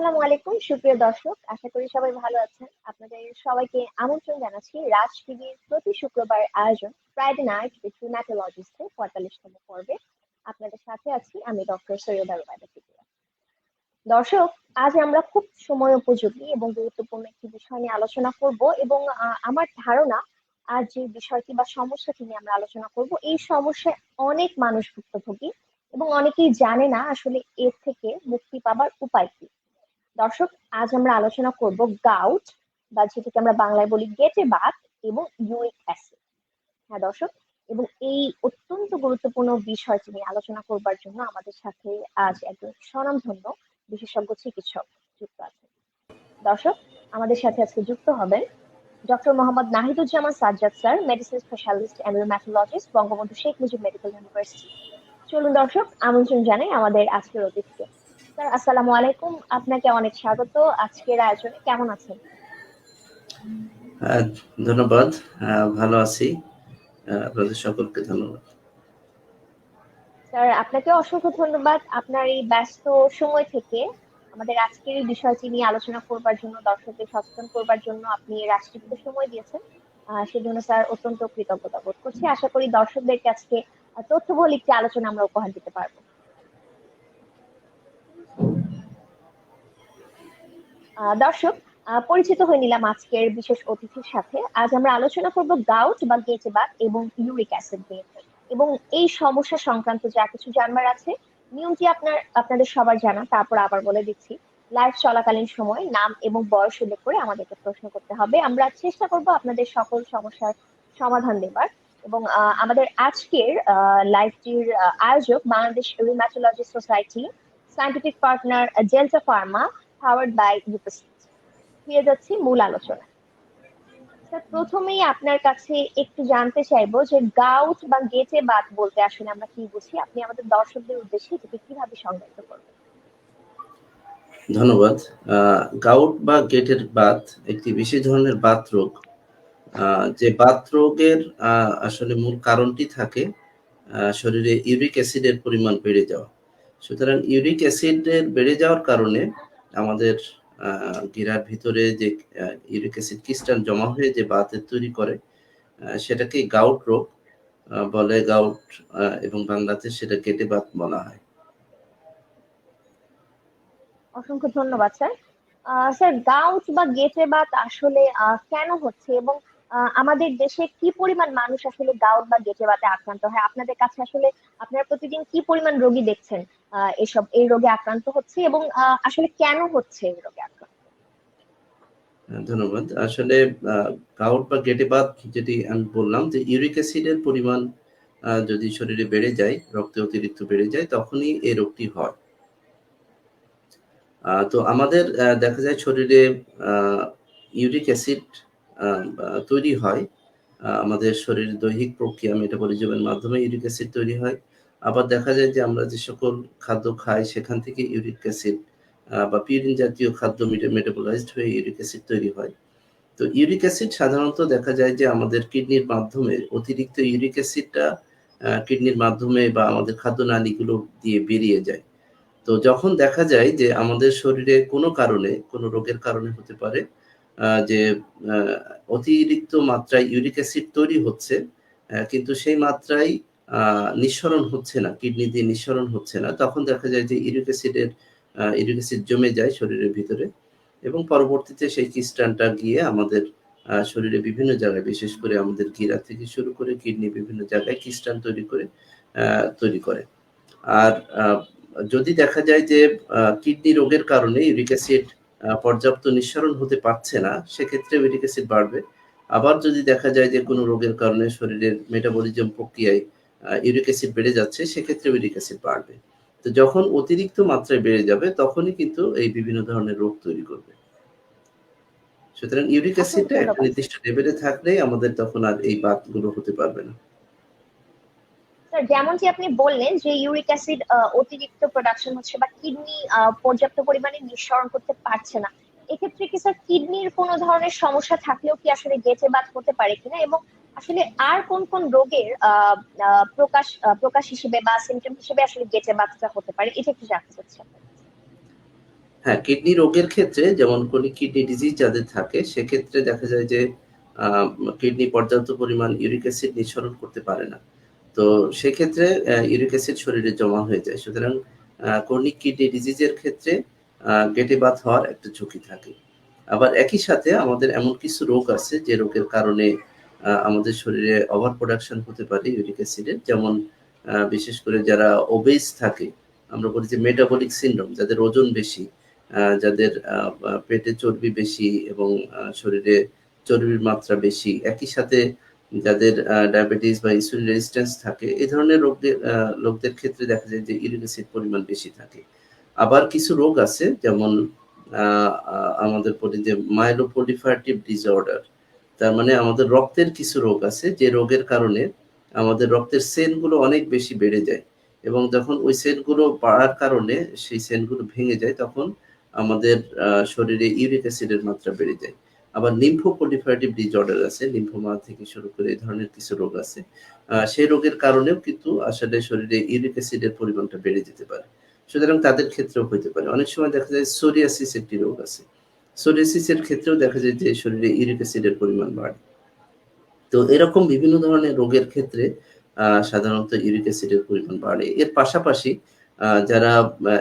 আসসালামু আলাইকুম, সুপ্রিয় দর্শক। আশা করি সবাই ভালো আছেন। আপনাদের সবাইকে আমন্ত্রণ জানাচ্ছি রাজ টিভির প্রতি শুক্রবার আয়োজন ফ্রাইডে নাইট উইথ রিম্যাটোলজিস্টের পঁয়তাল্লিশতম পর্বে। আপনাদের সাথে আছি আমি ডক্টর সৈয়দ আরবাদা দর্শক, আজ আমরা খুব সময় উপযোগী এবং গুরুত্বপূর্ণ একটি বিষয় নিয়ে আলোচনা করব এবং আমার ধারণা আজ যে বিষয়টি বা সমস্যাটি নিয়ে আমরা আলোচনা করব, এই সমস্যায় অনেক মানুষ ভুক্তভোগী এবং অনেকেই জানে না আসলে এর থেকে মুক্তি পাবার উপায় কি। দর্শক, আজ আমরা আলোচনা করব গাউট বা যেটাকে আমরা বাংলায় বলি গেটে বাত এবং ইউরিক অ্যাসিড হ্যাঁ দর্শক, এবং এই অত্যন্ত গুরুত্বপূর্ণ বিষয়টি নিয়ে আলোচনা করবার জন্য আমাদের সাথে আজ একজন স্বনামধন্য বিশেষজ্ঞ চিকিৎসক যুক্ত আছেন। দর্শক, আমাদের সাথে আজকে যুক্ত হবেন doctor Mohammad Nahiduzzaman Sajjad sir medicine specialist and rheumatologist Bangabandhu Sheikh Mujib medical university চলুন দর্শক, আমন্ত্রণ জানাই আমাদের আজকের অতিথিকে। স্যার আসসালামু আলাইকুম। আপনাকে অনেক স্বাগত। আজকের আয়োজনে কেমন আছেন? ধন্যবাদ। ভালো আছি। আপনাদের সকলকে ধন্যবাদ। স্যার আপনাকে অসংখ্য ধন্যবাদ। আপনার এই ব্যস্ত সময় থেকে আমাদের আজকের এই বিষয়টি নিয়ে আলোচনা করবার জন্য দর্শকদের সচেতন করবার জন্য আপনি রাষ্ট্রীয় সময় দিয়েছেন। সেজন্য স্যার অত্যন্ত কৃতজ্ঞতা বোধ করছি। আশা করি দর্শকদের কাছে তথ্যবহুল একটি আলোচনা আমরা উপহার দিতে পারব। দর্শক পরিচিত হয়ে নিলাম আজকের বিশেষ অতিথির সাথে। আজ আমরা আলোচনা করব গাউট বা গেটেবাত এবং ইউরিক অ্যাসিড নিয়ে। এবং এই সমস্যা সংক্রান্ত যা কিছু জানবার আছে, নিয়মটি আপনার, আপনাদের সবার জানা, তারপর আবার বলে দিচ্ছি। লাইভ চলাকালীন সময় নাম এবং বয়স উল্লেখ করে আমাদেরকে প্রশ্ন করতে হবে। আমরা চেষ্টা করব আপনাদের সকল সমস্যার সমাধান দেবার। এবং আমাদের আজকের লাইভটির আয়োজক Bangladesh rheumatology society scientific partner Delta pharma powered by ইউপিসিট ফিরে যাচ্ছি মূল আলোচনা স্যার প্রথমেই আপনার কাছে একটু জানতে চাইব যে গাউট বা গেটে বাত বলতে আসলে আমরা কি বুঝি? আপনি আমাদের দর্শকদের উদ্দেশ্যে এটাকে কীভাবে সংজ্ঞায়িত করবেন? ধন্যবাদ। গাউট বা গেটের বাত একটি বিশেষ ধরনের বাত রোগ। যে বাত রোগের আসলে মূল কারণটি থাকে শরীরে ইউরিক অ্যাসিডের পরিমাণ বেড়ে যাওয়া। সুতরাং ইউরিক অ্যাসিডের বেড়ে যাওয়ার কারণে আমাদের গিরার ভিতরে যে ইউরিক অ্যাসিড ক্রিস্টাল জমা হয়ে যে বাতের তৈরি করে সেটাকে গাউট রোগ বলে গাউট এবং বাংলাতে সেটা কেটে বাত বলা হয়। অসংখ্য ধন্যবাদ, স্যার। স্যার, গাউট বা গেটে বাত আসলে কেন হচ্ছে এবং আমাদের দেশে কি পরিমাণ মানুষ আসলে গাউট বা গেটে বাতে আক্রান্ত হয়? আপনাদের কাছে আসলে আপনারা প্রতিদিন কি পরিমাণ রোগী দেখছেন? এসব, এই রোগে আক্রান্ত হচ্ছে এবং আসলে কেন হচ্ছে এই রোগে আক্রান্ত? ধন্যবাদ। আসলে গাউট বা গেটে বাত যেটি আমি বললাম যে ইউরিক অ্যাসিডের পরিমাণ যদি শরীরে বেড়ে যায়, রক্তে অতিরিক্ত বেড়ে যায়, তখনই এই রোগটি হয়। তো আমাদের দেখা যায় শরীরে ইউরিক অ্যাসিড তৈরি হয়। আমাদের শরীরের দৈহিক প্রক্রিয়া, মেটাবলিজমের মাধ্যমে ইউরিক অ্যাসিড তৈরি হয়। আবার দেখা যায় যে আমরা যে সকল খাদ্য খাই, সেখান থেকে ইউরিক অ্যাসিড বা পিউরিন জাতীয় খাদ্য মেটাবোলাইজড হয়ে ইউরিক অ্যাসিড তৈরি হয়। তো ইউরিক অ্যাসিড সাধারণত দেখা যায় যে আমাদের কিডনির মাধ্যমে অতিরিক্ত ইউরিক অ্যাসিডটা কিডনির মাধ্যমে বা আমাদের খাদ্য নালীগুলো দিয়ে বেরিয়ে যায়। তো যখন দেখা যায় যে আমাদের শরীরে কোনো কারণে, কোনো রোগের কারণে হতে পারে যে অতিরিক্ত মাত্রায় ইউরিক অ্যাসিড তৈরি হচ্ছে কিন্তু সেই মাত্রায় নিঃসরণ হচ্ছে না, কিডনি দিয়ে নিঃসরণ হচ্ছে না। তখন দেখা যায় যে ইউরিক অ্যাসিডের ইউরিক অ্যাসিড জমে যায় শরীরের ভিতরে এবং পরবর্তীতে সেই ক্রিস্টানটা গিয়ে আমাদের শরীরে বিভিন্ন জায়গায়, বিশেষ করে আমাদের গিরা থেকে শুরু করে কিডনি বিভিন্ন জায়গায় ক্রিস্টান তৈরি করে তৈরি করে। আর যদি দেখা যায় যে কিডনি রোগের কারণে ইউরিক অ্যাসিড পর্যাপ্ত নিঃসরণ হতে পারছে না, সেক্ষেত্রে ইউরিক অ্যাসিড বাড়বে। আবার যদি দেখা যায় যে কোনো রোগের কারণে শরীরের মেটাবলিজম প্রক্রিয়ায় ইউরিক অ্যাসিড বেড়ে যাচ্ছে সেক্ষেত্রে ইউরিক অ্যাসিড বাড়বে। তো যখন অতিরিক্ত মাত্রায় বেড়ে যাবে তখনই কিন্তু এই বিভিন্ন ধরনের রোগ তৈরি করবে। সুতরাং ইউরিক অ্যাসিডটা একটা নির্দিষ্ট লেভেলে থাকলেই আমাদের তখন আর এই বাতগুলো হতে পারবে না। স্যার যেমনটি আপনি বললেন যে ইউরিক অ্যাসিড অতিরিক্ত প্রোডাকশন হচ্ছে বা কিডনি পর্যাপ্ত পরিমাণে নিঃসরণ করতে পারছে না এক্ষেত্রে কি স্যার কিডনির কোনো ধরনের সমস্যা থাকলেও কি আসলে গেটে বাত হতে পারে কিনা? এবং আসলে আর কোন কোন রোগের প্রকাশ প্রকাশ হিসেবে বা সিমটম হিসেবে আসলে গেটে বাতটা হতে পারে? এটা একটু জানতে চাচ্ছি হ্যাঁ কিডনি রোগের ক্ষেত্রে যেমন কোন কিডনি ডিজিজ যাদের থাকে, সেক্ষেত্রে দেখা যায় যে কিডনি পর্যাপ্ত পরিমাণ ইউরিক অ্যাসিড নিঃসরণ করতে পারে না। তো সেক্ষেত্রে ইউরিক অ্যাসিড শরীরে জমা হয়ে যায়। সুতরাং কর্নিক কিডনি ডিজিজের ক্ষেত্রে গেটে বাত হওয়ার একটা ঝুঁকি থাকে। আবার একই সাথে আমাদের এমন কিছু রোগ আছে যে রোগের কারণে আমাদের শরীরে ওভার প্রোডাকশন হতে পারে ইউরিক অ্যাসিডের যেমন বিশেষ করে যারা ওবেস থাকে, আমরা বলি যে মেটাবলিক সিন্ড্রোম যাদের ওজন বেশি যাদের পেটে চর্বি বেশি এবং শরীরে চর্বির মাত্রা বেশি। একই সাথে যাদের ডায়াবেটিস বা ইনসুলিন রেজিস্ট্যান্স থাকে এই ধরনের রোগদের লোকদের ক্ষেত্রে দেখা যায় যে ইউরিক অ্যাসিড পরিমাণ বেশি থাকে। আবার কিছু রোগ আছে, যেমন আমাদের বলি যে মাইলোপোলিফারেটিভ ডিসঅর্ডার তার মানে আমাদের রক্তের কিছু রোগ আছে, যে রোগের কারণে আমাদের রক্তের সেলগুলো অনেক বেশি বেড়ে যায় এবং যখন ওই সেলগুলো বাড়ার কারণে সেই সেলগুলো ভেঙে যায়, তখন আমাদের শরীরে ইউরিক অ্যাসিডের মাত্রা বেড়ে যায়। আবার লিম্ফোপোলিফারেটিভ ডিজঅর্ডার আছে লিম্ফোমা থেকে শুরু করে এই ধরনের কিছু রোগ আছে। সেই রোগের কারণেও কিন্তু আসলে শরীরে ইউরিক অ্যাসিডের পরিমাণটা বেড়ে যেতে পারে। সুতরাং তাদের ক্ষেত্রেও হতে পারে। অনেক সময় দেখা যায় সোরিয়াসিস একটি রোগ আছে। সোরিয়াসিসের ক্ষেত্রেও দেখা যায় যে শরীরে ইউরিক অ্যাসিডের পরিমাণ বাড়ে। তো এরকম বিভিন্ন ধরনের রোগের ক্ষেত্রে সাধারণত ইউরিক অ্যাসিডের পরিমাণ বাড়ে। এর পাশাপাশি যারা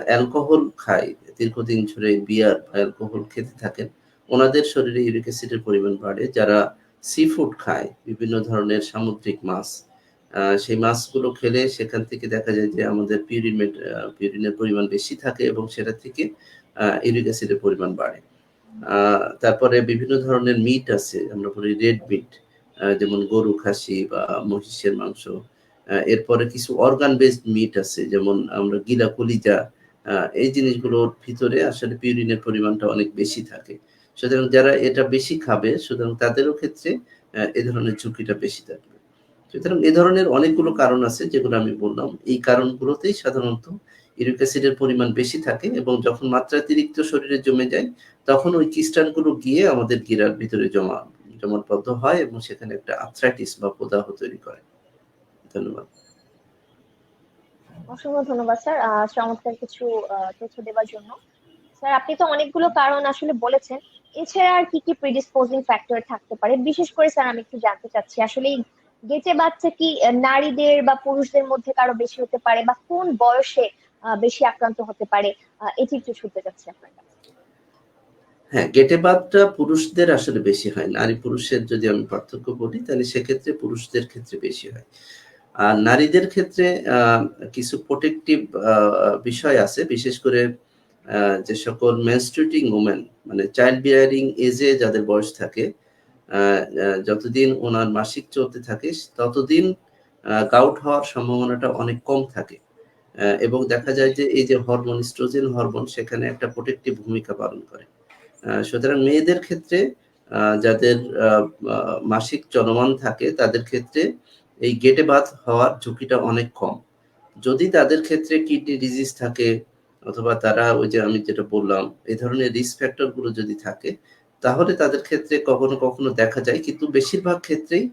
অ্যালকোহল খায়, দীর্ঘদিন ধরে বিয়ার বা অ্যালকোহল খেতে থাকেন, ওনাদের শরীরে ইউরিক অ্যাসিডের পরিমাণ বাড়ে। যারা সি ফুড খায়, বিভিন্ন ধরনের সামুদ্রিক মাছ সেই মাছগুলো খেলে সেখান থেকে দেখা যায় যে আমাদের পিউরিন পিউরিনের পরিমাণ বেশি থাকে এবং সেটা থেকে ইউরিক অ্যাসিডের পরিমাণ বাড়ে। তারপরে বিভিন্ন ধরনের মিট আছে, আমরা বলি রেড মিট যেমন গরু, খাসি বা মহিষের মাংস। এরপরে কিছু অর্গান বেসড মিট আছে, যেমন আমরা গিলা, কলিজা এই জিনিসগুলোর ভিতরে আসলে পিউরিনের পরিমাণটা অনেক বেশি থাকে। সুতরাং যারা এটা বেশি খাবে, সুতরাং তাদেরও ক্ষেত্রে এ ধরনের ঝুঁকিটা বেশি থাকবে। সুতরাং এ ধরনের অনেকগুলো কারণ আছে যেগুলো আমি বললাম। এই কারণগুলোতেই সাধারণত ইউরিক অ্যাসিডের পরিমাণ বেশি থাকে এবং যখন মাত্রাতিরিক্ত শরীরে জমে যায়, তখন ওই ক্রিস্টানগুলো গিয়ে আমাদের গিরার ভিতরে জমা, জমাটবদ্ধ হয় এবং সেখানে একটা আর্থ্রাইটিস বা প্রদাহ তৈরি করে। ধন্যবাদ। অসংখ্য ধন্যবাদ, স্যার। চমৎকার কিছু তথ্য দেওয়ার জন্য। স্যার, আপনি তো অনেকগুলো কারণ আসলে বলেছেন। এছাড়া আর কি কি প্রিডিসপোজিং ফ্যাক্টর থাকতে পারে? বিশেষ করে, স্যার, আমি একটু জানতে চাচ্ছি, আসলে গেটে বাচ্চা কি নারীদের বা পুরুষদের মধ্যে কারও বেশি হতে পারে বা কোন বয়সে বেশি আক্রান্ত হতে পারে এটি একটু শুনতে চাচ্ছি আপনার কাছে। হ্যাঁ গেটে বাতটা পুরুষদের আসলে বেশি হয়। নারী পুরুষের যদি আমি পার্থক্য বলি, তাহলে সেক্ষেত্রে পুরুষদের ক্ষেত্রে বেশি হয়। আর নারীদের ক্ষেত্রে কিছু প্রোটেকটিভ বিষয় আছে, বিশেষ করে যে সকল মেনস্ট্রেটিং ওমেন মানে চাইল্ড বিয়ারিং এজে যাদের বয়স থাকে যতদিন ওনার মাসিক চলতে থাকে ততদিন গাউট হওয়ার সম্ভাবনাটা অনেক কম থাকে। এবং দেখা যায় যে এই যে হরমোন স্ট্রোজেন হরমোন সেখানে একটা প্রোটেক্টিভ ভূমিকা পালন করে। সুতরাং মেয়েদের ক্ষেত্রে যাদের মাসিক চলমান থাকে, তাদের ক্ষেত্রে এই গেটে বাত হওয়ার ঝুঁকিটা অনেক কম। যদি তাদের ক্ষেত্রে কিডনি ডিজিজ থাকে, অথবা তারা ওই যে আমি যেটা বললাম, এই ধরনের রিস্ক ফ্যাক্টরগুলো যদি থাকে তাহলে তাদের ক্ষেত্রে কখনো কখনো দেখা যায়, কিন্তু বেশিরভাগ ক্ষেত্রেই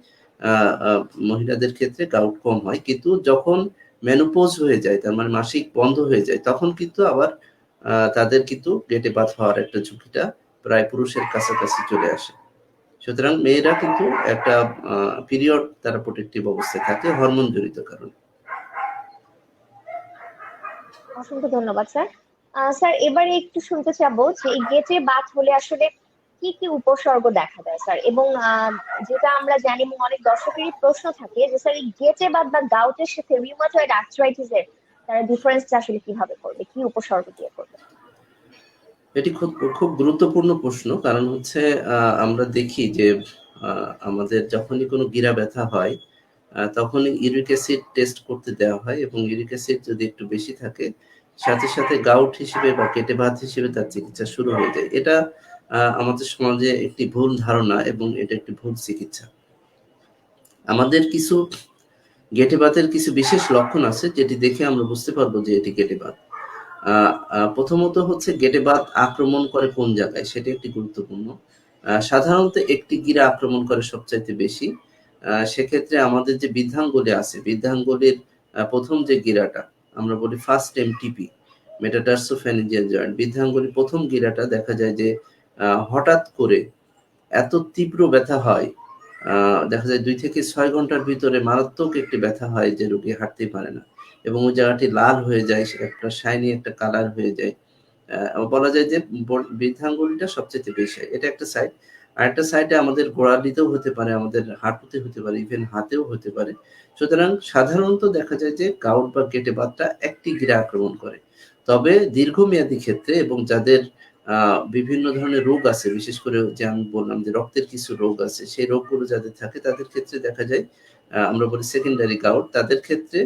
মহিলাদের ক্ষেত্রে গাউট কম হয়। কিন্তু যখন মেনোপোজ হয়ে যায়, তার মানে মাসিক বন্ধ হয়ে যায়, তখন কিন্তু আবার তাদের কিন্তু গেটে বাত হওয়ার একটা ঝুঁকিটা প্রায় পুরুষের কাছাকাছি চলে আসে। সুতরাং মেয়েরা কিন্তু একটা পিরিয়ড তারা প্রোটেক্টিভ অবস্থায় থাকে হরমোন জড়িত কারণে। অসংখ্য ধন্যবাদ, স্যার। স্যার, এবারে একটু শুনতে চাবো যে গেটে বাত হলে আসলে কি কি উপসর্গ দেখা দেয় স্যার এবং যেটা আমরা জানি অনেক দর্শকেরই প্রশ্ন থাকে যে স্যার এই গেটে বাত বা গাউটের সাথে রিউমাটয়েড আর্থ্রাইটিসের তারা ডিফারেন্সটা আসলে কীভাবে করবে? কি উপসর্গ দিয়ে করবে? এটি খুব খুব গুরুত্বপূর্ণ প্রশ্ন, কারণ হচ্ছে আমরা দেখি যে আমাদের যখনই কোনো গিরা ব্যথা হয় তখনই ইউরিক অ্যাসিড টেস্ট করতে দেওয়া হয় এবং ইউরিক অ্যাসিড যদি একটু বেশি থাকে, সাথে সাথে গাউট হিসেবে বা কেটে ভাত হিসেবে তার চিকিৎসা শুরু হয়ে যায়। এটা আমাদের সমাজে একটি ভুল ধারণা এবং এটা একটি ভুল চিকিৎসা। আমাদের কিছু গেটে বাতের কিছু বিশেষ লক্ষণ আছে যেটি দেখে আমরা বুঝতে পারব যে এটি গেটে বাত প্রথমত হচ্ছে গেটে বাত আক্রমণ করে কোন জায়গায়? সেটি একটি গুরুত্বপূর্ণ। সাধারণত একটি গিরা আক্রমণ করে সবচাইতে বেশি। সেক্ষেত্রে আমাদের যে বৃদ্ধাঙ্গুলি আছে, বৃদ্ধাঙ্গুলির প্রথম যে গিরাটা, আমরা বলি ফার্স্ট এমটিপি মেটাটার্সোফ্যানিজিয়াল জয়েন্ট বৃদ্ধাঙ্গুলির প্রথম গিরাটা দেখা যায় যে হঠাৎ করে এত তীব্র ব্যথা হয় দেখা যায় দুই থেকে ছয় ঘণ্টার ভিতরে মারাত্মক একটি ব্যথা হয় যে রোগী হাঁটতেই পারে না এবং ওই জায়গাটি লাল হয়ে যায়, একটা শাইনি একটা কালার হয়ে যায়। বলা যায় যে বৃদ্ধাঙ্গুলিটা সবচেয়ে বেশি হয়। এটা একটা সাইড আর একটা সাইডে আমাদের গোড়ালিতেও হতে পারে, আমাদের হাঁটুতে হতে পারে ইভেন হাতেও হতে পারে। সুতরাং সাধারণত দেখা যায় যে গাউট বা গেটে বাতটা একটি গিরা আক্রমণ করে। তবে দীর্ঘমেয়াদী ক্ষেত্রে এবং যাদের বিভিন্ন ধরনের রোগ আছে। বিশেষ করে যে আমি বললাম যে রক্তের কিছু রোগ আছে, সেই রোগগুলো যাদের থাকে তাদের ক্ষেত্রে দেখা যায় আমরা বলি সেকেন্ডারি গাউট তাদের ক্ষেত্রে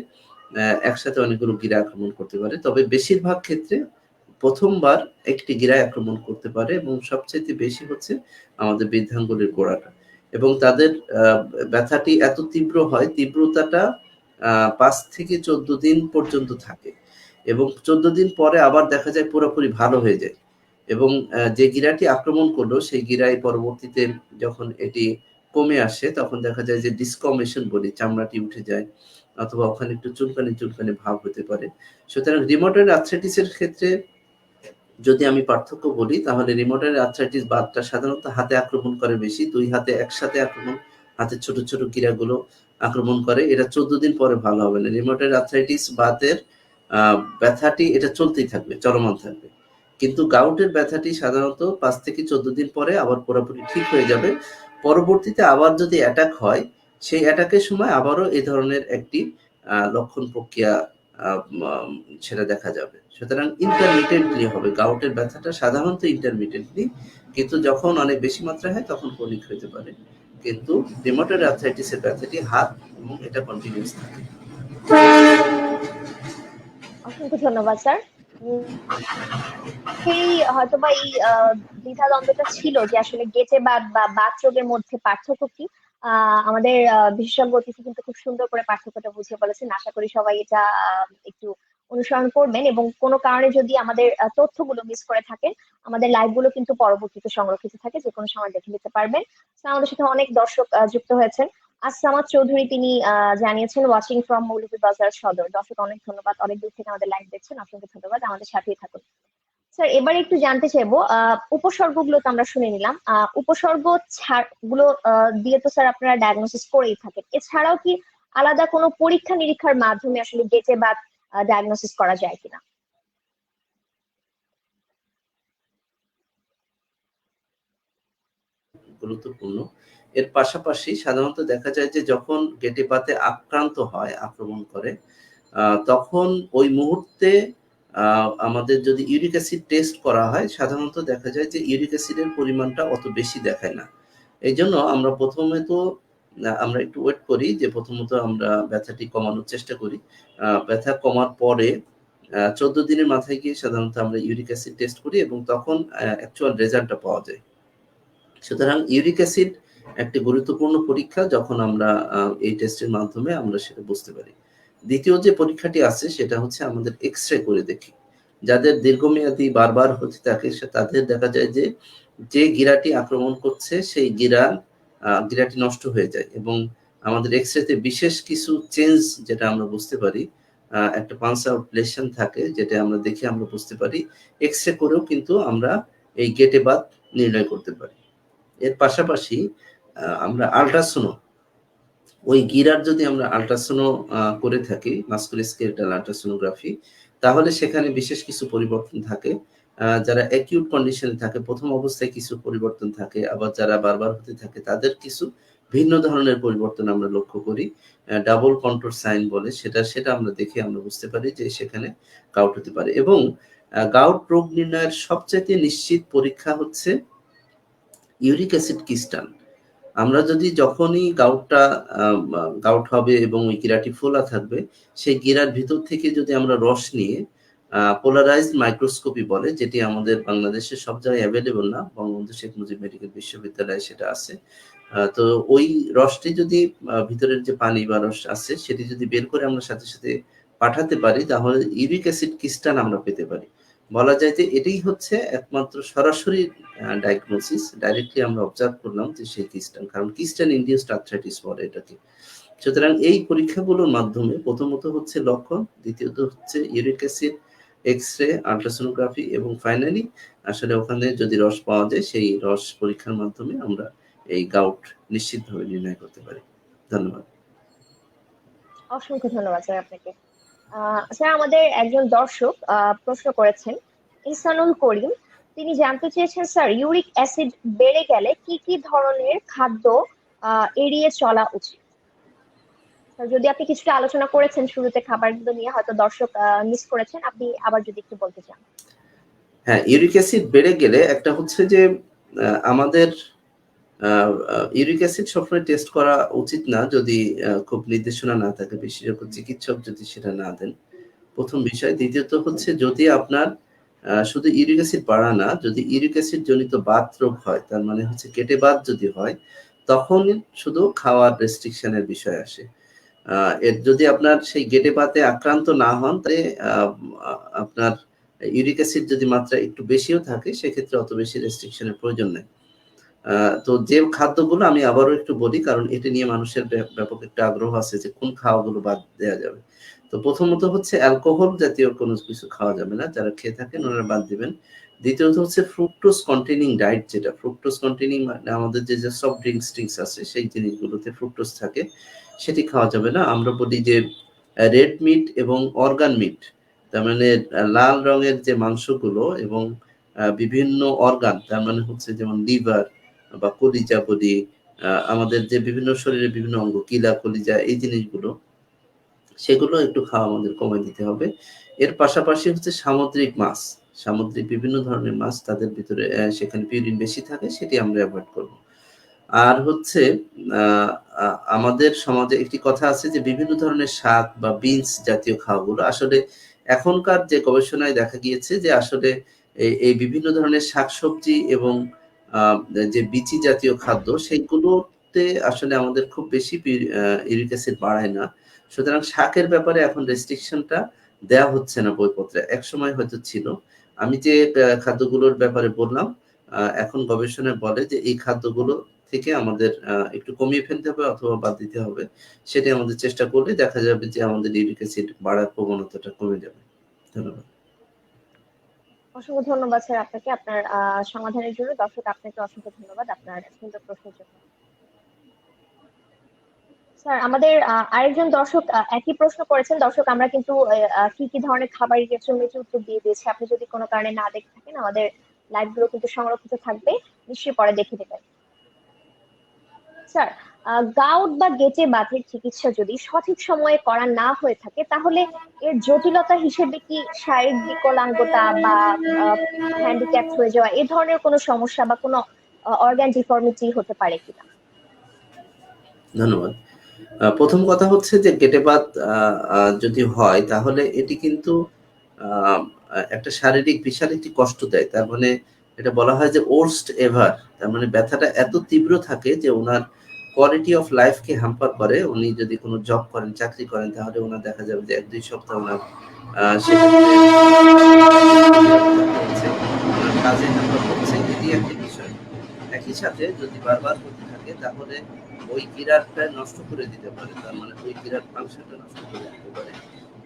একসাথে অনেকগুলো গিরা আক্রমণ করতে পারে। তবে বেশিরভাগ ক্ষেত্রে প্রথমবার একটি গিরায় আক্রমণ করতে পারে এবং সবচেয়ে বেশি হচ্ছে আমাদের বৃদ্ধাঙ্গুলির গোড়াটা। এবং তাদের ব্যথাটি এত তীব্র হয়, তীব্রতাটা পাঁচ থেকে চোদ্দ দিন পর্যন্ত থাকে। এবং চোদ্দ দিন পরে আবার দেখা যায় পুরোপুরি ভালো হয়ে যায়। এবং যে গিরাটি আক্রমণ করল, সেই গিরায় পরবর্তীতে যখন এটি কমে আসে, তখন দেখা যায় যে ডিসকমেশন বলি, চামড়াটি উঠে যায় অথবা ওখানে একটু চুলকানি চুলকানি ভাব হতে পারে। সুতরাং রিমোটের আর্থ্রাইটিসের ক্ষেত্রে যদি আমি পার্থক্য বলি, তাহলে রিমোটের আর্থ্রাইটিস বাতটা সাধারণত হাতে আক্রমণ করে বেশি, দুই হাতে একসাথে আক্রমণ, হাতে ছোট ছোট গিরাগুলো আক্রমণ করে, এটা চোদ্দ দিন পরে ভালো হবে না। রিমোটের আর্থ্রাইটিস বাতের ব্যথাটি এটা চলতেই থাকবে, চলমান থাকবে। কিন্তু গাউটের ব্যথাটি সাধারণত পাঁচ থেকে চোদ্দ দিন পরে আবার পুরোপুরি ঠিক হয়ে যাবে। পরবর্তীতে আবার যদি অ্যাটাক হয়, সেই অ্যাটাকের সময় আবারও এই ধরনের একটি লক্ষণ প্রক্রিয়া সেটা দেখা যাবে। সুতরাং ইন্টারমিডিয়েটলি হবে। গাউটের ব্যথাটা সাধারণত ইন্টারমিডিয়েটলি কিন্তু যখন অনেক বেশি মাত্রায় হয়, তখন ক্রনিক হতে পারে। কিন্তু রিমোটের আর্থ্রাইটিসের ব্যথাটি হাত এবং এটা কন্টিনিউস থাকে। অসংখ্য ধন্যবাদ, স্যার। সেই হয়তোবা এই আহ, দ্বিধাদ্বন্দ্বটা ছিল যে আসলে গেটে বা মধ্যে পার্থক্য কি? আমাদের বিশেষজ্ঞ অতিথি কিন্তু খুব সুন্দর করে পার্থক্যটা বুঝিয়ে বলেছেন। আশা করি সবাই এটা একটু অনুসরণ করবেন এবং কোনো কারণে যদি আমাদের তথ্যগুলো মিস করে থাকেন আমাদের লাইভগুলো কিন্তু পরবর্তীতে সংরক্ষিত থাকে যে কোনো সময় দেখে নিতে পারবেন। আমাদের সাথে অনেক দর্শক যুক্ত হয়েছেন। আসসামাদ চৌধুরী তিনি জানিয়েছেন ওয়াচিং ফ্রম মৌলভীবাজার সদর। দর্শক, অনেক ধন্যবাদ। অনেক দূর থেকে আমাদের লাইভ দেখছেন। অসংখ্য ধন্যবাদ। আমাদের সাথেই থাকুন। স্যার, এবার একটু জানতে চাইব উপসর্গগুলো তো আমরা শুনে নিলাম। উপসর্গগুলো দিয়ে তো স্যার আপনারা ডায়াগনোসিস করেই থাকেন। এছাড়াও কি আলাদা কোনো পরীক্ষা নিরীক্ষার মাধ্যমে আসলে গেটে বা ডায়াগনোসিস করা যায় কিনা? গুরুত্বপূর্ণ। এর পাশাপাশি সাধারণত দেখা যায় যে যখন গেটে পাতে আক্রান্ত হয়, আক্রমণ করে তখন ওই মুহূর্তে আমাদের যদি ইউরিক অ্যাসিড টেস্ট করা হয়, সাধারণত দেখা যায় যে ইউরিক অ্যাসিডের পরিমাণটা অত বেশি দেখায় না। এই জন্য আমরা প্রথমে তো আমরা একটু ওয়েট করি যে প্রথমত আমরা ব্যথাটি কমানোর চেষ্টা করি। ব্যথা কমার পরে চোদ্দ দিনের মাথায় গিয়ে সাধারণত আমরা ইউরিক অ্যাসিড টেস্ট করি এবং তখন অ্যাকচুয়াল রেজাল্টটা পাওয়া যায়। সুতরাং ইউরিক অ্যাসিড একটি গুরুত্বপূর্ণ পরীক্ষা যখন আমরা এই টেস্টের মাধ্যমে আমরা সেটা বুঝতে পারি। দ্বিতীয় যে পরীক্ষাটি আছে সেটা হচ্ছে আমাদের এক্স রে করে দেখি। যাদের দীর্ঘমেয়াদী বারবার হতে থাকে তাদের দেখা যায় যে যে গিরাটি আক্রমণ করছে, সেই গিরা গিরাটি নষ্ট হয়ে যায় এবং আমাদের এক্স রেতে বিশেষ কিছু চেঞ্জ যেটা আমরা বুঝতে পারি একটা পান্স লেশন থাকে যেটা আমরা দেখে আমরা বুঝতে পারি এক্স রে করেও কিন্তু আমরা এই গেটে বাদ নির্ণয় করতে পারি। এর পাশাপাশি আমরা আল্ট্রাসোনো ওই গিরার যদি আমরা আল্ট্রাসোনো করে থাকি মাস্কুলোস্কেলেটাল আল্ট্রাসোনোগ্রাফি তাহলে সেখানে বিশেষ কিছু পরিবর্তন থাকে। যারা অ্যাকিউট কন্ডিশনে থাকে, প্রথম অবস্থায় কিছু পরিবর্তন থাকে, আবার যারা বারবার হতে থাকে, তাদের কিছু ভিন্ন ধরনের পরিবর্তন আমরা লক্ষ্য করি। ডাবল কন্ট্রোল সাইন বলে, সেটা সেটা আমরা দেখে আমরা বুঝতে পারি যে সেখানে গাউট হতে পারে। এবং গাউট রোগ নির্ণয়ের সবচাইতে নিশ্চিত পরীক্ষা হচ্ছে ইউরিক অ্যাসিড কিস্টান। আমরা যদি যখনই গাউটটা গাউট হবে এবং ওই গিরাটি ফোলা থাকবে, সেই গিরার ভিতর থেকে যদি আমরা রস নিয়ে পোলারাইজড মাইক্রোস্কোপি বলে, যেটি আমাদের বাংলাদেশে সব জায়গায় অ্যাভেলেবল না, বঙ্গবন্ধু শেখ মুজিব মেডিকেল বিশ্ববিদ্যালয়ে সেটা আছে তো ওই রসটি যদি ভিতরের যে পানি বা রস আছে, সেটি যদি বের করে আমরা সাথে সাথে পাঠাতে পারি, তাহলে ইউরিক অ্যাসিড কিস্টান আমরা পেতে পারি। বলা যায় যে এটাই হচ্ছে একমাত্র সরাসরি ডায়াগনোসিস ডাইরেক্টলি আমরা অবজার্ভ করলাম যে সেই কিস্টান কারণ কিস্টান ইন্ডিউসড আর্থ্রাইটিস বলে এটাকে। সুতরাং এই পরীক্ষাগুলোর মাধ্যমে প্রথমত হচ্ছে লক্ষণ, দ্বিতীয়ত হচ্ছে uric acid X ray ultrasonography এবং ফাইনালি আসলে ওখানে যদি রস পাওয়া যায় সেই রস পরীক্ষার মাধ্যমে আমরা এই গাউট নিশ্চিতভাবে নির্ণয় করতে পারি। ধন্যবাদ। অসংখ্য ধন্যবাদ স্যার আপনাকে। স্যার, আমাদের একজন দর্শক প্রশ্ন করেছেন ইসানুল করিম। তিনি জানতে চেয়েছেন, স্যার, ইউরিক অ্যাসিড বেড়ে গেলে কি কি ধরনের খাদ্য এড়িয়ে চলা উচিত? যদি আপনি কিছুটা আলোচনা করেছেন শুরুতে খাবারগুলো নিয়ে, হয়তো দর্শক মিস করেছেন, আপনি আবার যদি একটু বলতে চান। হ্যাঁ ইউরিক অ্যাসিড বেড়ে গেলে একটা হচ্ছে যে আমাদের ইউরিক অ্যাসিড সবসময় টেস্ট করা উচিত না যদি খুব নির্দেশনা না থাকে, বিশেষজ্ঞ চিকিৎসক যদি সেটা না দেন। প্রথম বিষয়। দ্বিতীয়ত হচ্ছে যদি আপনার শুধু ইউরিক অ্যাসিড বাড়া না, যদি ইউরিক অ্যাসিড জনিত বাত রোগ হয়, তার মানে হচ্ছে কেটে বাত যদি হয়, তখন শুধু খাওয়ার রেস্ট্রিকশনের বিষয় আসে। এর যদি আপনার সেই গেটে বাতে আক্রান্ত না হন, তাহলে আপনার ইউরিক অ্যাসিড যদি মাত্রা একটু বেশিও থাকে, সেক্ষেত্রে অত বেশি রেস্ট্রিকশনের প্রয়োজন নেই। তো যে খাদ্যগুলো আমি আবারও একটু বলি, কারণ এটা নিয়ে মানুষের ব্যাপ- ব্যাপক একটা আগ্রহ আছে যে কোন খাওয়াগুলো বাদ দেওয়া যাবে। তো প্রথমত হচ্ছে অ্যালকোহল জাতীয় কোনো কিছু খাওয়া যাবে না, যারা খেয়ে থাকেন ওনারা বাদ দিবেন। দ্বিতীয়ত হচ্ছে ফ্রুক্টোজ কন্টেনিং ডায়েট যেটা ফ্রুক্টোজ কন্টেনিং মানে আমাদের যে যে সব ড্রিঙ্কস ট্রিঙ্কস আছে, সেই জিনিসগুলোতে ফ্রুক্টোজ থাকে, সেটি খাওয়া যাবে না। আমরা বলি যে রেড মিট এবং অর্গান মিট তার মানে লাল রঙের যে মাংসগুলো এবং বিভিন্ন অর্গান, তার মানে হচ্ছে যেমন লিভার বা কলিজা বলি আমাদের যে বিভিন্ন শরীরের বিভিন্ন অঙ্গ, কিলা, কলিজা, এই জিনিসগুলো, সেগুলো একটু খাওয়া আমাদের কমাই দিতে হবে। এর পাশাপাশি হচ্ছে সামুদ্রিক মাছ। সামুদ্রিক বিভিন্ন ধরনের মাছ তাদের ভিতরে সেখানে পিউরিন বেশি থাকে, সেটি আমরা অ্যাভয়েড করব। আর হচ্ছে আমাদের সমাজে একটি কথা আছে যে বিভিন্ন ধরনের শাক বা বিনস জাতীয় খাওয়াগুলো আসলে এখনকার যে গবেষণায় দেখা গিয়েছে যে আসলে এই বিভিন্ন ধরনের শাকসবজি এবং যে বিচি জাতীয় খাদ্য, সেইগুলোতে আসলে আমাদের খুব বেশি ইউরিক অ্যাসিড বাড়ায় না। সুতরাং শাকের ব্যাপারে এখন রেস্ট্রিকশনটা দেয়া হচ্ছে না বইপত্রে। এক সময় হয়তো ছিল। আমি যে খাদ্যগুলোর ব্যাপারে বললাম এখন গবেষণায় বলে যে এই খাদ্যগুলো থেকে আমাদের একটু কমিয়ে ফেলতে হবে অথবা বাদ দিতে হবে। সেটা আমাদের চেষ্টা করলে দেখা যাবে যে আমাদের ইউরিক অ্যাসিড বাড়ার প্রবণতাটা কমে যাবে। ধন্যবাদ। অসংখ্য ধন্যবাদ, স্যার, আপনাকে। আপনার সমাধানের জন্য দর্শক, আপনাকে অসংখ্য ধন্যবাদ আপনার সুন্দর প্রশ্নের জন্য। স্যার, আমাদের আরেকজন দর্শক একই প্রশ্ন করেছেন। দর্শক, আমরা কিন্তু কি কি ধরনের খাবার ইলেকট্রনিক উত্তর দিয়ে দিয়েছি। আপনি যদি কোনো কারণে না দেখে থাকেন, আমাদের লাইভগুলো কিন্তু সংরক্ষিত থাকবে। নিশ্চয়ই পরে দেখে নেবেন। স্যার গাউট বা গেটে বাঁধের চিকিৎসা যদি সঠিক সময়ে করা না হয়ে থাকে, তাহলে এর জটিলতা হিসেবে কি শারীরিক বিকলাঙ্গতা বা হ্যান্ডিক্যাপ হয়ে যাওয়া এই ধরনের কোনো সমস্যা বা কোনো অর্গান ডিফর্মিটি হতে পারে কিনা? ধন্যবাদ। প্রথম কথা হচ্ছে যে গেটেবাত যদি হয়, তাহলে এটি কিন্তু একটা শারীরিক বিশাল একটি কষ্ট দেয়। তার মানে এটা বলা হয় যে ওর্স্ট এভার, তার মানে ব্যথাটা এত তীব্র থাকে যে ওনার কোয়ালিটি অফ লাইফকে হ্যাম্পার করে, উনি যদি কোনো জব করেন, চাকরি করেন, তাহলে ওনার দেখা যাবে যে এক দুই সপ্তাহ ওনার কাজে এটি একটি বিষয়। একই সাথে যদি বারবার হতে থাকে, তাহলে ওই গিরারটা নষ্ট করে দিতে পারে। তার মানে ওই গিরার ফাংশনটা নষ্ট করে দিতে পারে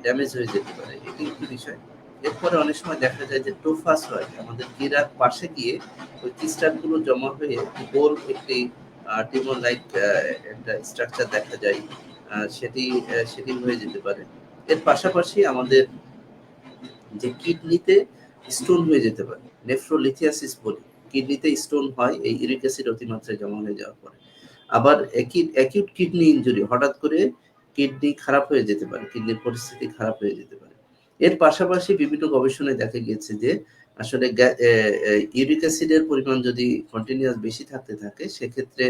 ড্যামেজ হয়ে যেতে পারে। এটি একটি বিষয়। এরপরে অনেক সময় দেখা যায় যে টোফাস হয় আমাদের গিরার পাশে গিয়ে ওই ক্রিস্টালগুলো জমা হয়ে গোল একটি টিমন লাইক একটা স্ট্রাকচার দেখা যায় সেটি সেটি হয়ে যেতে পারে। এর পাশাপাশি আমাদের যে কিডনিতে স্টোন হয়ে যেতে পারে নেফ্রোলিথিয়াসিস বলি, কিডনিতে স্টোন হয়, এই ইউরিক অ্যাসিড অতিমাত্রায় জমা হয়ে যাওয়ার পরে। আবার অ্যাকিউট কিডনি ইনজুরি হঠাৎ করে কিডনি খারাপ হয়ে যেতে পারে কিডনির পরিস্থিতি খারাপ হয়ে যেতে পারে। এর পাশাপাশি বিভিন্ন গবেষণায় দেখা গিয়েছে যে আসলে ইউরিক অ্যাসিডের পরিমাণ যদি কন্টিনিউয়াস বেশি থাকতে থাকে, সেক্ষেত্রে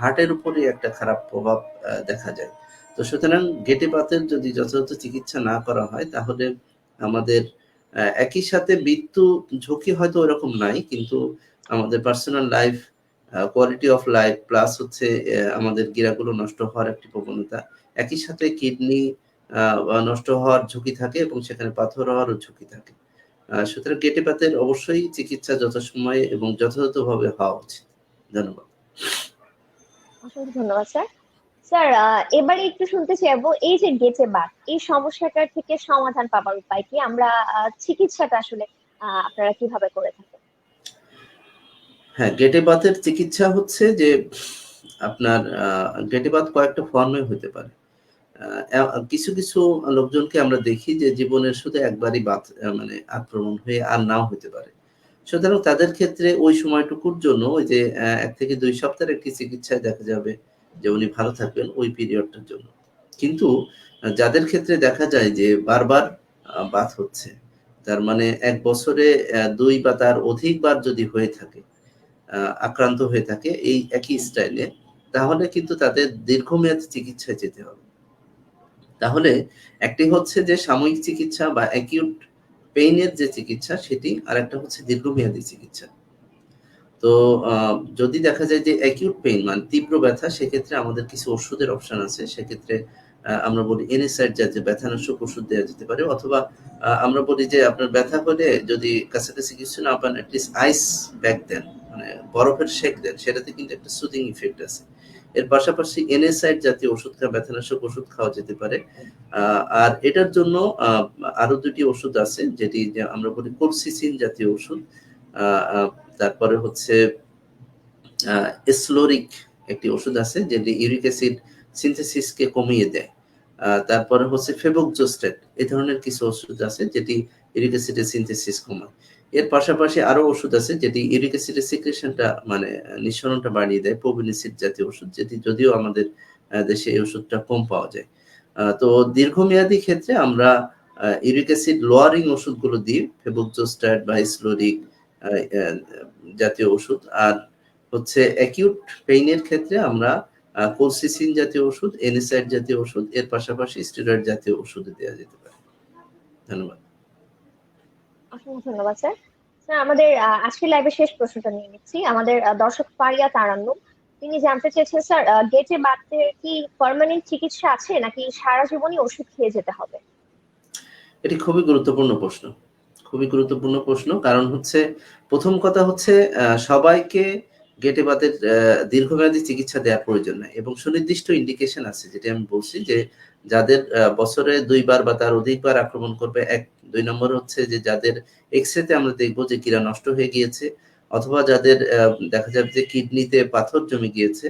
হার্টের উপরে একটা খারাপ প্রভাব দেখা যায়। তো সুতরাং গেটে পাতের যদি যথাযথ চিকিৎসা না করা হয়, তাহলে আমাদের একই সাথে মৃত্যু ঝুঁকি হয়তো ওরকম নাই, কিন্তু আমাদের personal life quality of life plus হচ্ছে আমাদের গিরাগুলো নষ্ট হওয়ার একটি প্রবণতা। একই সাথে কিডনি নষ্ট হওয়ার ঝুঁকি থাকে এবং সেখানে পাথর হওয়ারও ঝুঁকি থাকে। সুতরাং গেটে পাতের অবশ্যই চিকিৎসা যথাসময়ে এবং যথাযথভাবে হওয়া উচিত। ধন্যবাদ। অসংখ্য ধন্যবাদ স্যার। স্যার এবারে একটু শুনতে চাইব এই যে গেটে বাত এই সমস্যাটার থেকে সমাধান পাবার উপায় কি? আমরা চিকিৎসাটা আসলে আপনারা কীভাবে করে থাকেন? হ্যাঁ গেটে বাতের চিকিৎসা হচ্ছে যে আপনার গেটে বাত কয়েকটা ফর্মে হতে পারে। কিছু কিছু লোকজনকে আমরা দেখি যে জীবনের শুধু একবারই বাত মানে আক্রমণ হয়ে আর নাও হতে পারে। সুতরাং তাদের ক্ষেত্রে ওই সময়টুকুর জন্য ওই যে এক থেকে দুই সপ্তাহের একটি চিকিৎসায় দেখা যাবে যে উনি ভালো থাকবেন ওই পিরিয়ডটার জন্য। কিন্তু যাদের ক্ষেত্রে দেখা যায় যে বারবার বাত হচ্ছে, তার মানে এক বছরে দুই বা তার অধিকবার যদি হয়ে থাকে আক্রান্ত হয়ে থাকে এই একই স্টাইলে, তাহলে কিন্তু তাদের দীর্ঘমেয়াদী চিকিৎসায় যেতে হবে। তাহলে একটি হচ্ছে যে সাময়িক চিকিৎসা বা অ্যাকিউট পেইনের যে চিকিৎসা, সেটি আর একটা হচ্ছে দীর্ঘমেয়াদী চিকিৎসা। তো যদি দেখা যায় যে অ্যাকিউট পেইন মানে তীব্র ব্যথা, সেক্ষেত্রে আমাদের কিছু ওষুধের অপশন আছে। সেক্ষেত্রে আমরা বলি এনএসাইড জাতীয় ব্যথানাশক ওষুধ দেওয়া যেতে পারে, অথবা আমরা বলি যে আপনার ব্যথা হলে যদি কাছাকাছি কিছু না পান অ্যাটলিস্ট আইস ব্যাগ দেন মানে বরফের শেক দেন, সেটাতে কিন্তু একটা সুদিং ইফেক্ট আছে। এর পাশাপাশি এনএসাইড জাতীয় ওষুধ খাওয়া ব্যথানাশক ওষুধ খাওয়া যেতে পারে। আর এটার জন্য আরও দুটি ওষুধ আছে, যেটি আমরা বলি কোলসিসিন জাতীয় ওষুধ। তারপরে হচ্ছে এসলোরিক একটি ওষুধ আছে, যেটি ইউরিক অ্যাসিড সিনথেসিসকে কমিয়ে দেয়। তারপরে হচ্ছে ফেবোকজোস্টেট এই ধরনের কিছু ওষুধ আছে, যেটি ইউরিক অ্যাসিডের সিনথেসিস কমায়। এর পাশাপাশি আরও ওষুধ আছে যেটি ইউরিক অ্যাসিডের সিক্রেশনটা মানে নিঃসরণটা বাড়িয়ে দেয় পোবিনিসিড জাতীয় ওষুধ, যেটি যদিও আমাদের দেশে এই ওষুধটা কম পাওয়া যায়। তো দীর্ঘমেয়াদী ক্ষেত্রে আমরা ইউরিক অ্যাসিড লোয়ারিং ওষুধগুলো দিই ফেবোকজোস্ট্যাট বা স্লোরিক জাতীয় ওষুধ। আর হচ্ছে অ্যাকিউট পেইনের ক্ষেত্রে আমরা কোলসিসিন জাতীয় ওষুধ এনিসাইড জাতীয় ওষুধ, এর পাশাপাশি স্টেরয়েড জাতীয় ওষুধ দেওয়া যেতে পারে। ধন্যবাদ। অসংখ্য ধন্যবাদ স্যার। স্যার, আমাদের আজকের লাইভের শেষ প্রশ্নটা নিয়ে নিচ্ছি। আমাদের দর্শক পারিয়া তারান্নু তিনি জানতে চেয়েছেন, স্যার গেটে কি পার্মানেন্ট চিকিৎসা আছে নাকি সারা জীবনই ওষুধ খেয়ে যেতে হবে? এটি খুবই গুরুত্বপূর্ণ প্রশ্ন। খুবই গুরুত্বপূর্ণ প্রশ্ন। কারণ হচ্ছে, প্রথম কথা হচ্ছে সবাইকে গেটে বাতের দীর্ঘমেয়াদী চিকিৎসা দেওয়ার প্রয়োজন নাই। এবং সুনির্দিষ্ট ইন্ডিকেশন আছে, যেটা আমি বলছি যে যাদের বছরে দুইবার বা তার অধিকবার আক্রমণ করবে, এক, দুই নম্বর হচ্ছে যে যাদের এক্সরেতে আমরা দেখব যে কিরা নষ্ট হয়ে গিয়েছে, অথবা যাদের দেখা যাবে যে কিডনিতে পাথর জমে গিয়েছে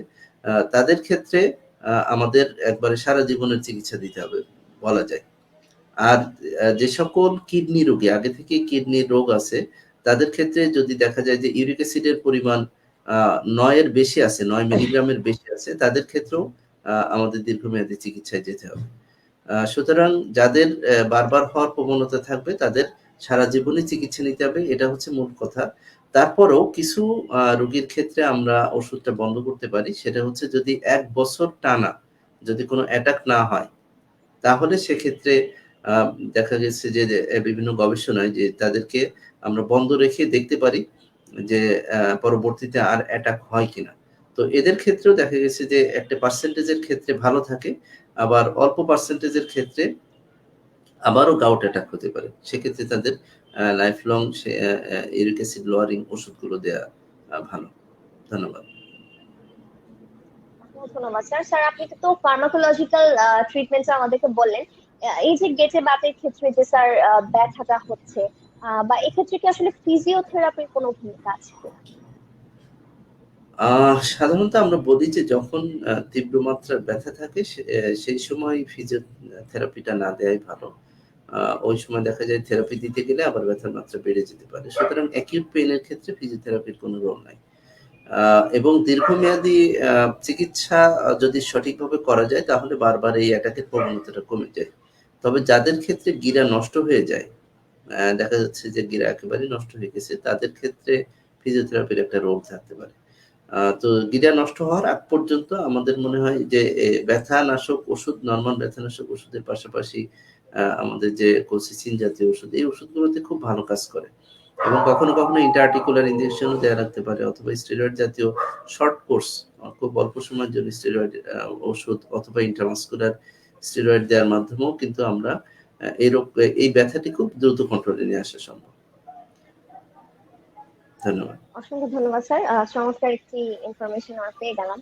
তাদের ক্ষেত্রে আমাদের একবারে সারা জীবনের চিকিৎসা দিতে হবে, বলা যায়। আর যে সকল কিডনি রোগী, আগে থেকে কিডনির রোগ আছে, তাদের ক্ষেত্রে যদি দেখা যায় যে ইউরিক অ্যাসিডের পরিমাণ নয়ের বেশি আছে, নয় মিলিগ্রামের বেশি আছে, তাদের ক্ষেত্রেও আমাদের দীর্ঘমেয়াদী চিকিৎসায় যেতে হবে। সুতরাং যাদের বারবার হওয়ার প্রবণতা থাকবে তাদের সারা জীবনই চিকিৎসা নিতে হবে এটা হচ্ছে মূল কথা। তারপরেও কিছু রোগীর ক্ষেত্রে আমরা ওষুধটা বন্ধ করতে পারি সেটা হচ্ছে যদি এক বছর টানা যদি কোনো অ্যাটাক না হয় তাহলে সেক্ষেত্রে দেখা গেছে যে, বিভিন্ন গবেষণায় যে তাদেরকে আমরা বন্ধ রেখে দেখতে পারি যে পরবর্তীতে আর অ্যাটাক হয় কিনা। তো এদের ক্ষেত্রেও দেখা গেছে যে একটা পার্সেন্টেজের ক্ষেত্রে ভালো থাকে, আবার অল্প পার্সেন্টেজের ক্ষেত্রে আবারও গাউট অ্যাটাক হতে পারে। সেক্ষেত্রে তাদের life long uric acid lowering ওষুধগুলো দেওয়া ভালো। ধন্যবাদ। ধন্যবাদ, স্যার। স্যার, আপনি তো ফার্মাকোলজিক্যাল ট্রিটমেন্ট আমাদেরকে বললেন। এই যে গেটে বাতের ক্ষেত্রে যে, স্যার ব্যথাটা হচ্ছে বা এক্ষেত্রে কি আসলে ফিজিওথেরাপির কোনো ভূমিকা আছে? সাধারণত আমরা বলি যে যখন তীব্র মাত্রার ব্যথা থাকে সেই সময় ফিজিওথেরাপিটা না দেওয়াই ভালো। ওই সময় দেখা যায় থেরাপি দিতে গেলে আবার ব্যথার মাত্রা বেড়ে যেতে পারে। সুতরাং অ্যাকিউট পেইনের ক্ষেত্রে ফিজিওথেরাপির কোনো রোল নাই। এবং দীর্ঘমেয়াদী চিকিৎসা যদি সঠিকভাবে করা যায়, তাহলে বারবার এই অ্যাটাকের প্রবণতাটা কমে যায়। তবে যাদের ক্ষেত্রে গিরা নষ্ট হয়ে যায় দেখা যাচ্ছে যে গিরা একেবারে নষ্ট হয়ে গেছে, তাদের ক্ষেত্রে ফিজিওথেরাপির একটা রোল থাকতে পারে। তো গিরা নষ্ট হওয়ার আগ পর্যন্ত আমাদের মনে হয় যে ব্যথা নাশক ওষুধ নর্মাল ব্যথা নাশক ওষুধের পাশাপাশি আমাদের যে কোসিসিন জাতীয় ওষুধ, এই ওষুধগুলোতে খুব ভালো কাজ করে। এবং কখনো কখনো ইন্টারআর্টিকুলার ইনজেকশনও দেওয়া রাখতে পারে, অথবা স্টেরয়েড জাতীয় শর্ট কোর্স খুব অল্প সময়ের জন্য স্টেরয়েড ওষুধ অথবা ইন্টারমাস্কুলার স্টেরয়েড দেওয়ার মাধ্যমেও কিন্তু আমরা এই রোগ, এই ব্যথাটি খুব দ্রুত কন্ট্রোলে নিয়ে আসা সম্ভব। ধন্যবাদ। অসংখ্য ধন্যবাদ, স্যার। চমৎকার একটি ইনফরমেশন আমরা পেয়ে গেলাম।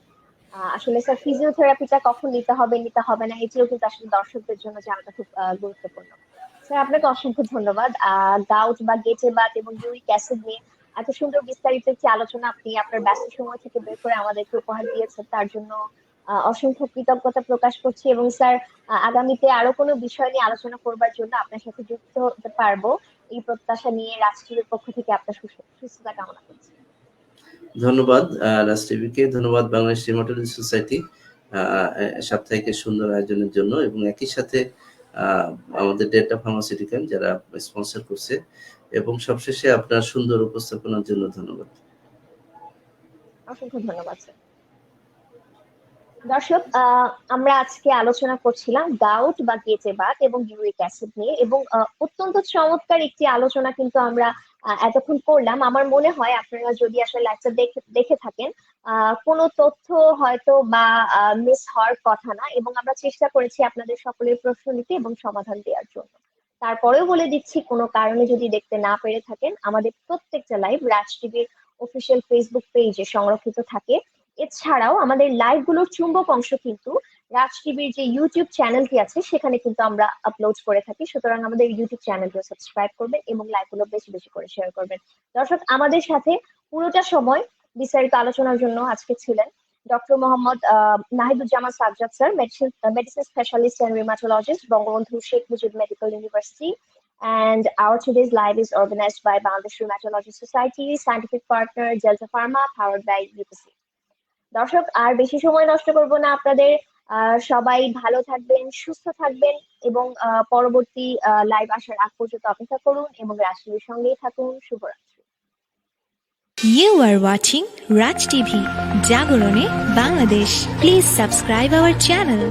আসলে, স্যার ফিজিওথেরাপিটা কখন নিতে হবে নিতে হবে না, এটিও কিন্তু আসলে দর্শকদের জন্য জানাটা খুব গুরুত্বপূর্ণ। স্যার, আপনাকে অসংখ্য ধন্যবাদ। গাউট বা গেটে এবং ইউরিক অ্যাসিড নিয়ে এত সুন্দর বিস্তারিত একটি আলোচনা আপনি আপনার ব্যস্ত সময় থেকে বের করে আমাদেরকে উপহার দিয়েছেন। তার জন্য অসংখ্য কৃতজ্ঞতা প্রকাশ করছি এবং, স্যার, আগামীতে আরও কোনো বিষয় নিয়ে আলোচনা করবার জন্য আপনার সাথে যুক্ত হতে পারব। এই প্রত্যাশা নিয়ে রাষ্ট্রীয় পক্ষ থেকে আপনার সুস্থতা কামনা করছি। ধন্যবাদ রাজ টিভিকে। ধন্যবাদ বাংলাদেশ রিমোটলজি সোসাইটি সাপ্তাহিক এই সুন্দর আয়োজনের জন্য এবং একই সাথে আমাদের ডেল্টা ফার্মাসিউটিক্যাল যারা স্পন্সর করছে এবং সবশেষে আপনার সুন্দর উপস্থাপনার জন্য ধন্যবাদ। অসংখ্য ধন্যবাদ স্যার। দর্শক আমরা আজকে আলোচনা করছিলাম গাউট বা গেটে বাত এবং ইউরিক অ্যাসিড নিয়ে এবং অত্যন্ত চমৎকার একটি আলোচনা কিন্তু আমরা এতক্ষণ করলাম। আমার মনে হয় আপনারা যদি আসলে লাইভটা দেখে দেখে থাকেন কোনো তথ্য হয়তো বা মিস হওয়ার কথা না এবং আমরা চেষ্টা করেছি আপনাদের সকলের প্রশ্ন নিতে এবং সমাধান দেওয়ার জন্য। তারপরেও বলে দিচ্ছি, কোনো কারণে যদি দেখতে না পেরে থাকেন, আমাদের প্রত্যেকটা লাইভ রাজ টিভির অফিসিয়াল ফেসবুক পেজে সংরক্ষিত থাকে। এছাড়াও আমাদের লাইভগুলোর চুম্বক অংশ কিন্তু রাজ টিভির যে ইউটিউব চ্যানেলটি আছে সেখানে কিন্তু আমরা আপলোড করে থাকি সুতরাং আমাদের ইউটিউব চ্যানেলটিও সাবস্ক্রাইব করবেন এবং লাইভগুলো বেশি বেশি করে শেয়ার করবেন দর্শক আমাদের সাথে পুরোটা সময় বিস্তারিত আলোচনার জন্য আজকে ছিলেন doctor Mohammad Nahiduzzaman Sajjad sir medicine medicine specialist and rheumatologist Bangabandhu Sheikh Mujib medical university And our today's live is organized by Bangladesh Rheumatology Society, scientific partner Delta Pharma, powered by UPC. দর্শক আর বেশি সময় নষ্ট করব না আপনাদের। সবাই ভালো থাকবেন সুস্থ থাকবেন এবং পরবর্তী লাইভ আসার আগ পর্যন্ত অপেক্ষা করুন এবং রাষ্ট্রের সঙ্গেই থাকুন। শুভরাত্রি। You are watching Raj TV, Jagorone, Bangladesh please subscribe our channel.